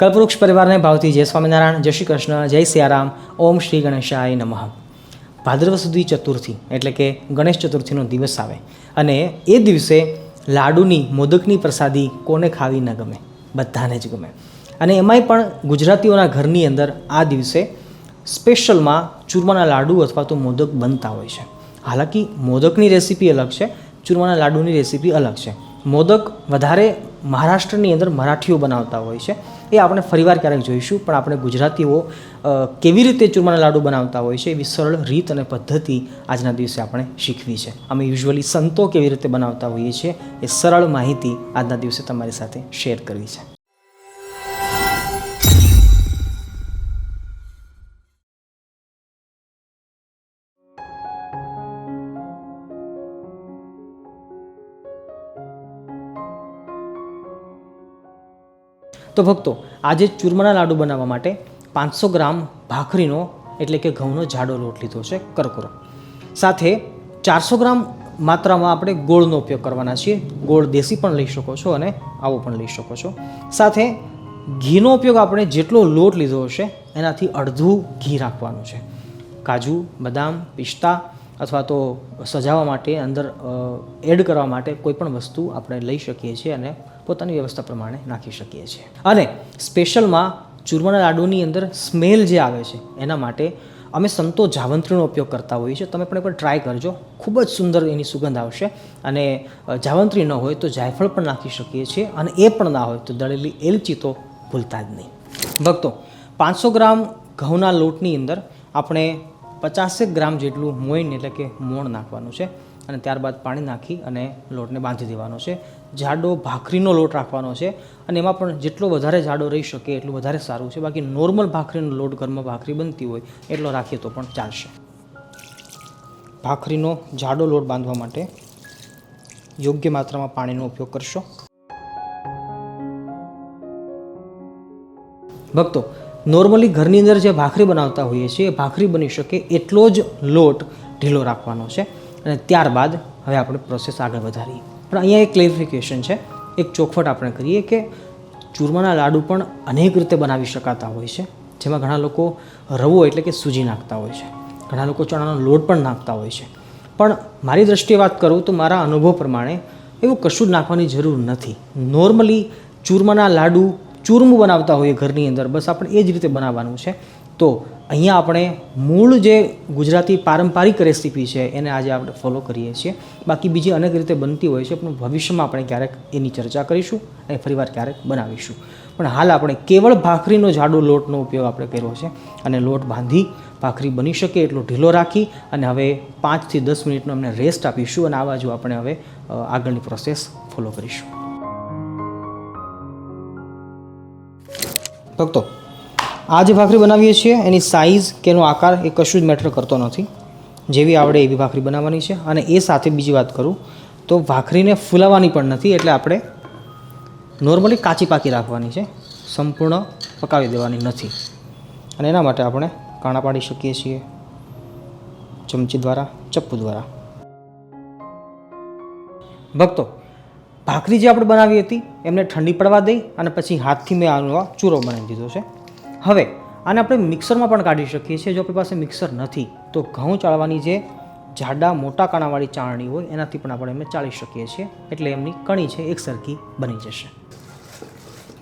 કલ્પવૃક્ષ પરિવારને ભાવતી જય સ્વામિનારાયણ, જય શ્રી કૃષ્ણ, જય સિયારામ, ઓમ શ્રી ગણેશાય નમઃ. ભાદ્રવ સુધી ચતુર્થી, એટલે કે ગણેશ ચતુર્થીનો દિવસ આવે. અને એ દિવસે લાડુની મોદકની પ્રસાદી કોને ખાવી ન ગમે? બધાને જ ગમે. અને એમાંય પણ ગુજરાતીઓના ઘરની અંદર આ દિવસે સ્પેશિયલમાં ચૂરમાના લાડુ અથવા તો મોદક બનતા હોય છે. હાલાકી, મોદકની રેસીપી અલગ છે, ચૂરમાના લાડુની રેસીપી અલગ છે. મોદક વધારે મહારાષ્ટ્રની અંદર મરાઠીઓ બનાવતા હોય છે. એ આપણે ફરીવાર ક્યારેક જોઈશું. પણ આપણે ગુજરાતીઓ કેવી રીતે ચૂરમાના લાડુ બનાવતા હોય છે એવી સરળ રીત અને પદ્ધતિ આજના દિવસે આપણે શીખવી છે. અમે યુઝ્યુઅલી સંતો કેવી રીતે બનાવતા હોઈએ છીએ એ સરળ માહિતી આજના દિવસે તમારી સાથે શેર કરવી છે. તો ભક્તો, આજે ચૂરમાના લાડુ બનાવવા માટે પાંચસો ગ્રામ ભાખરીનો, એટલે કે ઘઉંનો જાડો લોટ લીધો છે, કરકરો. સાથે ચારસો ગ્રામ માત્રામાં આપણે ગોળનો ઉપયોગ કરવાના છીએ. ગોળ દેશી પણ લઈ શકો છો અને આવો પણ લઈ શકો છો. સાથે ઘીનો ઉપયોગ આપણે જેટલો લોટ લીધો હશે, એનાથી અડધું ઘી રાખવાનું છે. કાજુ, બદામ, પિસ્તા અથવા તો સજાવવા માટે, અંદર એડ કરવા માટે કોઈ પણ વસ્તુ આપણે લઈ શકીએ છીએ અને પોતાની વ્યવસ્થા પ્રમાણે નાખી શકીએ છીએ. અને સ્પેશિયલમાં ચૂરમાના લાડુની અંદર સ્મેલ જે આવે છે, એના માટે અમે સંતો જાવંત્રીનો ઉપયોગ કરતા હોઈએ છીએ. તમે પણ એકવાર ટ્રાય કરજો. ખૂબ જ સુંદર એની સુગંધ આવશે. અને જાવંત્રી ન હોય તો જાયફળ પણ નાખી શકીએ છીએ અને એ પણ ના હોય તો દળેલી એલચી તો ભૂલતા જ નહીં. ભક્તો, પાંચસો ગ્રામ ઘઉંના લોટની અંદર આપણે પચાસેક ગ્રામ જેટલું મોઈન એટલે કે મોણ નાખવાનું છે અને ત્યારબાદ પાણી નાખી અને લોટને બાંધી દેવાનો છે. જાડો ભાખરીનો લોટ રાખવાનો છે અને એમાં પણ જેટલો વધારે જાડો રહી શકે એટલું વધારે સારું છે. બાકી નોર્મલ ભાખરીનો લોટ ઘરમાં ભાખરી બનતી હોય એટલો રાખીએ તો પણ ચાલશે. ભાખરીનો જાડો લોટ બાંધવા માટે યોગ્ય માત્રામાં પાણીનો ઉપયોગ કરશો. ભક્તો નોર્મલી ઘરની અંદર જે ભાખરી બનાવતા હોઈએ છીએ, એ ભાખરી બની શકે એટલો જ લોટ ઢીલો રાખવાનો છે. અને ત્યારબાદ હવે આપણે પ્રોસેસ આગળ વધારીએ. પણ અહીંયા એક ક્લેરિફિકેશન છે. એક ચોખવટ આપણે કરીએ કે ચૂરમાના લાડુ પણ અનેક રીતે બનાવી શકાતા હોય છે. જેમાં ઘણા લોકો રવો એટલે કે સૂજી નાખતા હોય છે. ઘણા લોકો ચણાનો લોટ પણ નાખતા હોય છે. પણ મારી દ્રષ્ટિએ વાત કરું તો મારા અનુભવ પ્રમાણે એવું કશું જ નાખવાની જરૂર નથી. નોર્મલી ચૂરમાના લાડુ ચૂરમું બનાવતા હોઈએ ઘરની અંદર, બસ આપણે એ જ રીતે બનાવવાનું છે. તો અહીંયા આપણે મૂળ જે ગુજરાતી પારંપરિક રેસીપી છે, એને આજે આપણે ફોલો કરીએ છીએ. બાકી બીજી અનેક રીતે બનતી હોય છે, પણ ભવિષ્યમાં આપણે ક્યારેક એની ચર્ચા કરીશું અને ફરીવાર ક્યારેક બનાવીશું. પણ હાલ આપણે કેવળ ભાખરીનો જાડો લોટનો ઉપયોગ આપણે કર્યો છે અને લોટ બાંધી ભાખરી બની શકે એટલો ઢીલો રાખી અને હવે પાંચથી દસ મિનિટનો અમને રેસ્ટ આપીશું અને આ બાજુ આપણે હવે આગળની પ્રોસેસ ફોલો કરીશું. ભક્તો, આ જે ભાખરી બનાવીએ છીએ, એની સાઇઝ કે એનો આકાર એ કશું જ મેટર કરતો નથી. જેવી આવડે એવી ભાખરી બનાવવાની છે. અને એ સાથે બીજી વાત કરું, તો ભાખરીને ફૂલાવવાની પણ નથી, એટલે આપણે નોર્મલી કાચી પાકી રાખવાની છે. સંપૂર્ણ પકાવી દેવાની નથી. અને એના માટે આપણે કાણા પાડી શકીએ છીએ, ચમચી દ્વારા, ચપ્પુ દ્વારા. ભક્તો ભાખરી જે આપણે બનાવી હતી, એમને ઠંડી પડવા દઈ અને પછી હાથથી મેં આનો ચૂરો બનાવી દીધો છે. હવે, આને આપણે મિક્સરમાં પણ કાઢી શકીએ છીએ, જો આપણી પાસે મિક્સર નથી, તો ઘઉં ચાળવાની જે જાડા મોટા કાણાવાળી ચાળણી હોય, એનાથી પણ આપણે એમને ચાળી શકીએ છીએ, એટલે એમની કણી છે એક સરખી બની જશે.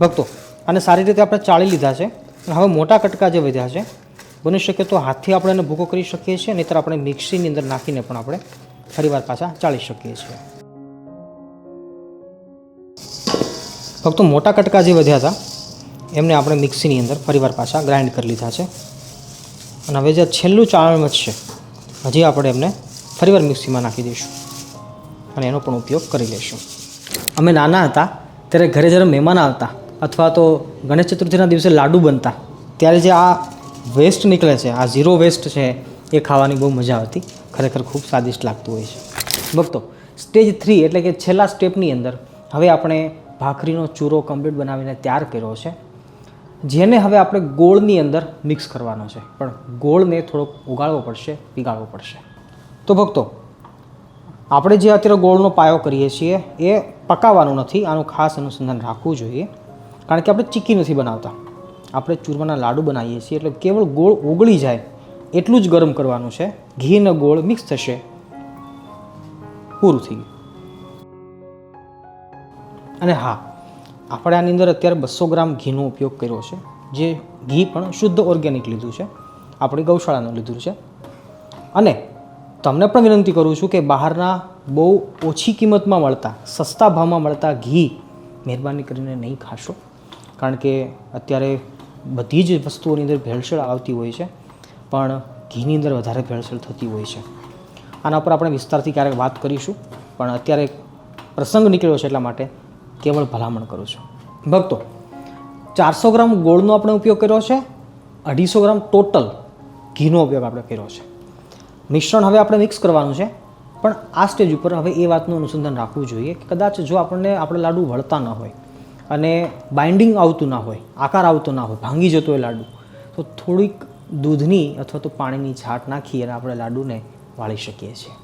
ભક્તો, આને સારી રીતે આપણે ચાળી લીધા છે, અને હવે મોટા કટકા જે વધ્યા છે, બની શકે તો હાથથી આપણે એને ભૂકો કરી શકીએ છીએ, નહીંતર આપણે મિક્સીની અંદર નાખીને પણ આપણે ફરીવાર પાછા ચાળી શકીએ છીએ. ફક્ત મોટા કટકા જે વધ્યા હતા, એમને આપણે મિક્સીની અંદર ફરીવાર પાછા ગ્રાઇન્ડ કરી લીધા છે. અને હવે જે છેલ્લું ચાળણ વધશે હજી આપણે એમને ફરીવાર મિક્સીમાં નાખી દઈશું અને એનો પણ ઉપયોગ કરી લઈશું. અમે નાના હતા, ત્યારે ઘરે જ્યારે મહેમાન આવતા અથવા તો ગણેશ ચતુર્થીના દિવસે લાડુ બનતા, ત્યારે જે આ વેસ્ટ નીકળે છે, આ ઝીરો વેસ્ટ છે, એ ખાવાની બહુ મજા આવતી. ખરેખર ખૂબ સ્વાદિષ્ટ લાગતું હોય છે. ભક્તો સ્ટેજ થ્રી એટલે કે છેલ્લા સ્ટેપની અંદર, હવે આપણે ભાખરીનો ચૂરો કમ્પ્લીટ બનાવીને તૈયાર કર્યો છે. જેને હવે આપણે ગોળની અંદર મિક્સ કરવાનો છે. પણ ગોળને થોડોક ઉગાળવો પડશે, પીગાળવો પડશે. તો ભક્તો, આપણે જે અત્યારે ગોળનો પાયો કરીએ છીએ, એ પકાવવાનું નથી. આનું ખાસ અનુસંધાન રાખવું જોઈએ. કારણ કે આપણે ચીકી નથી બનાવતા. આપણે ચૂરમાના લાડુ બનાવીએ છીએ, એટલે કેવળ ગોળ ઓગળી જાય એટલું જ ગરમ કરવાનું છે. ઘી અને ગોળ મિક્સ થશે. પૂરું થઈ ગયું. અને હા, આપણે આની અંદર અત્યારે બસો ગ્રામ ઘીનો ઉપયોગ કર્યો છે, જે ઘી પણ શુદ્ધ ઓર્ગેનિક લીધું છે, આપણી ગૌશાળાનું લીધું છે. અને તમને પણ વિનંતી કરું છું કે બહારના બહુ ઓછી કિંમતમાં મળતા, સસ્તા ભાવમાં મળતા ઘી મહેરબાની કરીને નહીં ખાશો, કારણ કે અત્યારે બધી જ વસ્તુઓની અંદર ભેળસેળ આવતી હોય છે, પણ ઘીની અંદર વધારે ભેળસેળ થતી હોય છે. આના પર આપણે વિસ્તારથી ક્યારેક વાત કરીશું, પણ અત્યારે પ્રસંગ નીકળ્યો છે એટલા માટે કેવળ ભલામણ કરું છું. ભક્તો, ચારસો ગ્રામ ગોળનો આપણે ઉપયોગ કર્યો છે, અઢીસો ગ્રામ ટોટલ ઘીનો ઉપયોગ આપણે કર્યો છે. મિશ્રણ હવે આપણે મિક્સ કરવાનું છે, પણ આ સ્ટેજ ઉપર હવે એ વાતનું અનુસંધાન રાખવું જોઈએ કે કદાચ જો આપણને આપણે લાડુ વળતા ન હોય અને બાઇન્ડિંગ આવતું ના હોય, આકાર આવતો ના હોય, ભાંગી જતો હોય લાડુ, તો થોડીક દૂધની અથવા તો પાણીની છાટ નાખી અને આપણે લાડુને વાળી શકીએ છીએ.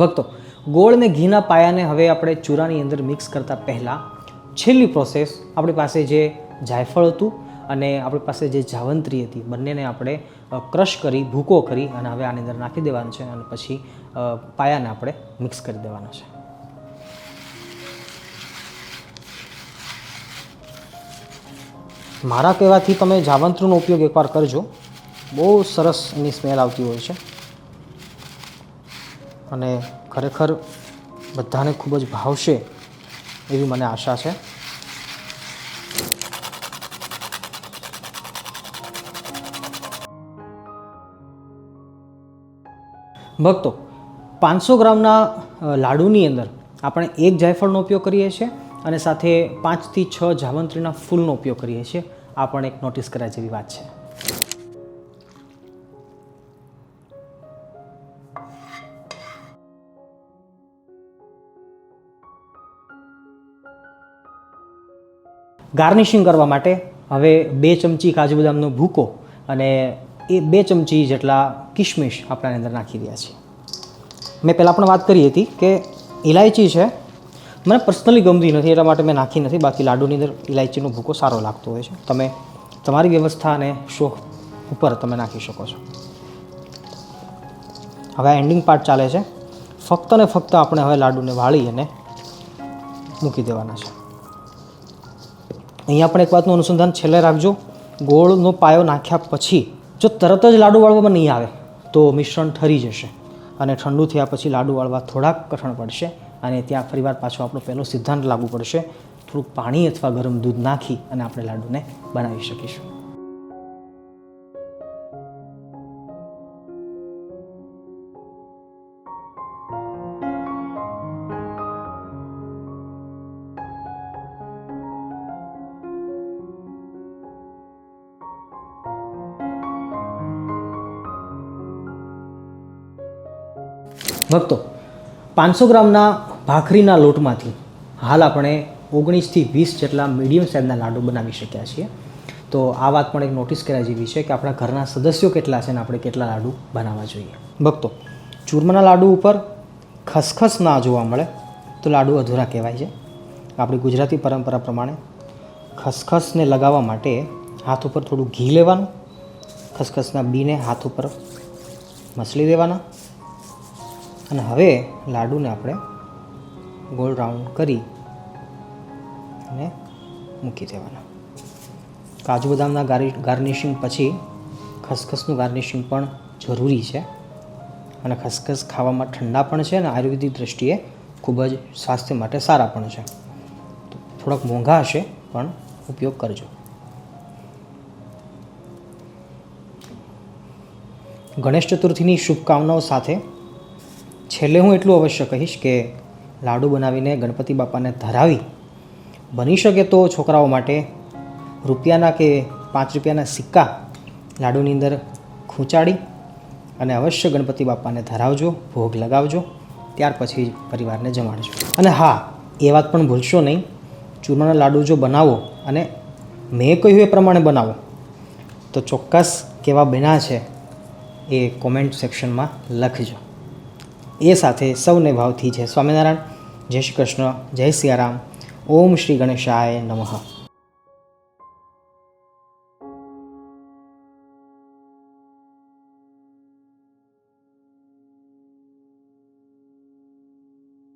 ભક્તો ગોળ અને ઘીના પાયાને હવે આપણે ચૂરાની અંદર મિક્સ કરતાં પહેલાં છેલ્લી પ્રોસેસ આપણી પાસે જે જાયફળ હતું અને આપણી પાસે જે જાવંત્રી હતી, બંનેને આપણે ક્રશ કરી, ભૂકો કરી અને હવે આની અંદર નાખી દેવાનું છે અને પછી પાયાને આપણે મિક્સ કરી દેવાના છે. મારા કહેવાથી તમે જાવંત્રીનો ઉપયોગ એકવાર કરજો. બહુ સરસ એની સ્મેલ આવતી હોય છે. અને ખરેખર બધાને ખૂબ જ ભાવશે એવી મને આશા છે. ભક્તો, પાંચસો ગ્રામના લાડુની અંદર આપણે એક જાયફળનો ઉપયોગ કરીએ છીએ અને સાથે પાંચથી છ જાવંત્રીના ફૂલનો ઉપયોગ કરીએ છીએ. આ પણ એક નોટિસ કરાય જેવી વાત છે. ગાર્નિશિંગ કરવા માટે હવે બે ચમચી કાજુ બદામનો ભૂકો અને એ બે ચમચી જેટલા કિશમિશ આપણાની અંદર નાખી રહ્યા છીએ. મેં પહેલાં પણ વાત કરી હતી કે ઇલાયચી છે. મને પર્સનલી ગમતી નથી, એટલા માટે મેં નાખી નથી. બાકી લાડુની અંદર ઇલાયચીનો ભૂકો સારો લાગતો હોય છે. તમે તમારી વ્યવસ્થા અને શોખ ઉપર તમે નાખી શકો છો. હવે એન્ડિંગ પાર્ટ ચાલે છે. ફક્ત ને ફક્ત આપણે હવે લાડુને વાળી અને મૂકી દેવાના છે. અહીંયા પણ એક વાતનું અનુસંધાન છેલ્લે રાખજો. ગોળનો પાયો નાખ્યા પછી જો તરત જ લાડુ વાળવામાં નહીં આવે, તો મિશ્રણ ઠરી જશે અને ઠંડુ થયા પછી લાડુ વાળવા થોડાક કઠણ પડશે અને ત્યાં ફરીવાર પાછો આપણો પહેલો સિદ્ધાંત લાગુ પડશે. થોડુંક પાણી અથવા ગરમ દૂધ નાખી અને આપણે લાડુને બનાવી શકીશું. ભક્તો, પાંચસો ગ્રામના ભાખરીના લોટમાંથી હાલ આપણે ઓગણીસથી વીસ જેટલા મીડિયમ સાઇઝના લાડુ બનાવી શક્યા છીએ. તો આ વાત પણ એક નોટિસ કર્યા જેવી છે કે આપણા ઘરના સદસ્યો કેટલા છે અને આપણે કેટલા લાડુ બનાવવા જોઈએ. ભક્તો, ચૂરમાના લાડુ ઉપર ખસખસ ના જોવા મળે તો લાડુ અધૂરા કહેવાય છે. આપણી ગુજરાતી પરંપરા પ્રમાણે ખસખસને લગાવવા માટે હાથ ઉપર થોડું ઘી લેવાનું, ખસખસના બીને હાથ ઉપર મસળી દેવાના અને હવે લાડુને આપણે ગોળ રાઉન્ડ કરી અને મૂકી દેવાના. કાજુ બદામના ગાર્નિશિંગ પછી ખસખસનું ગાર્નિશિંગ પણ જરૂરી છે અને ખસખસ ખાવામાં ઠંડા પણ છે અને આયુર્વેદિક દ્રષ્ટિએ ખૂબ જ સ્વાસ્થ્ય માટે સારા પણ છે. થોડાક મોંઘા હશે, પણ ઉપયોગ કરજો. ગણેશ ચતુર્થીની શુભકામનાઓ સાથે છેલ્લે હું એટલું અવશ્ય કહીશ કે લાડુ બનાવીને ગણપતિ બાપાને ધરાવી બની શકે તો છોકરાઓ માટે રૂપિયાના કે પાંચ રૂપિયાના સિક્કા લાડુની અંદર ખૂંચાડી અને અવશ્ય ગણપતિ બાપાને ધરાવજો, ભોગ લગાવજો, ત્યાર પછી પરિવારને જમાડજો. અને હા, એ વાત પણ ભૂલશો નહીં. ચૂરમાના લાડુ જો બનાવો અને મેં કહ્યું એ પ્રમાણે બનાવો, તો ચોક્કસ કેવા બન્યા છે એ કોમેન્ટ સેક્શનમાં લખજો. એ સાથે સૌને ભાવથી છે. સ્વામિનારાયણ, જય શ્રી કૃષ્ણ, જય સિયારામ. ઓમ શ્રી ગણેશાય નમઃ.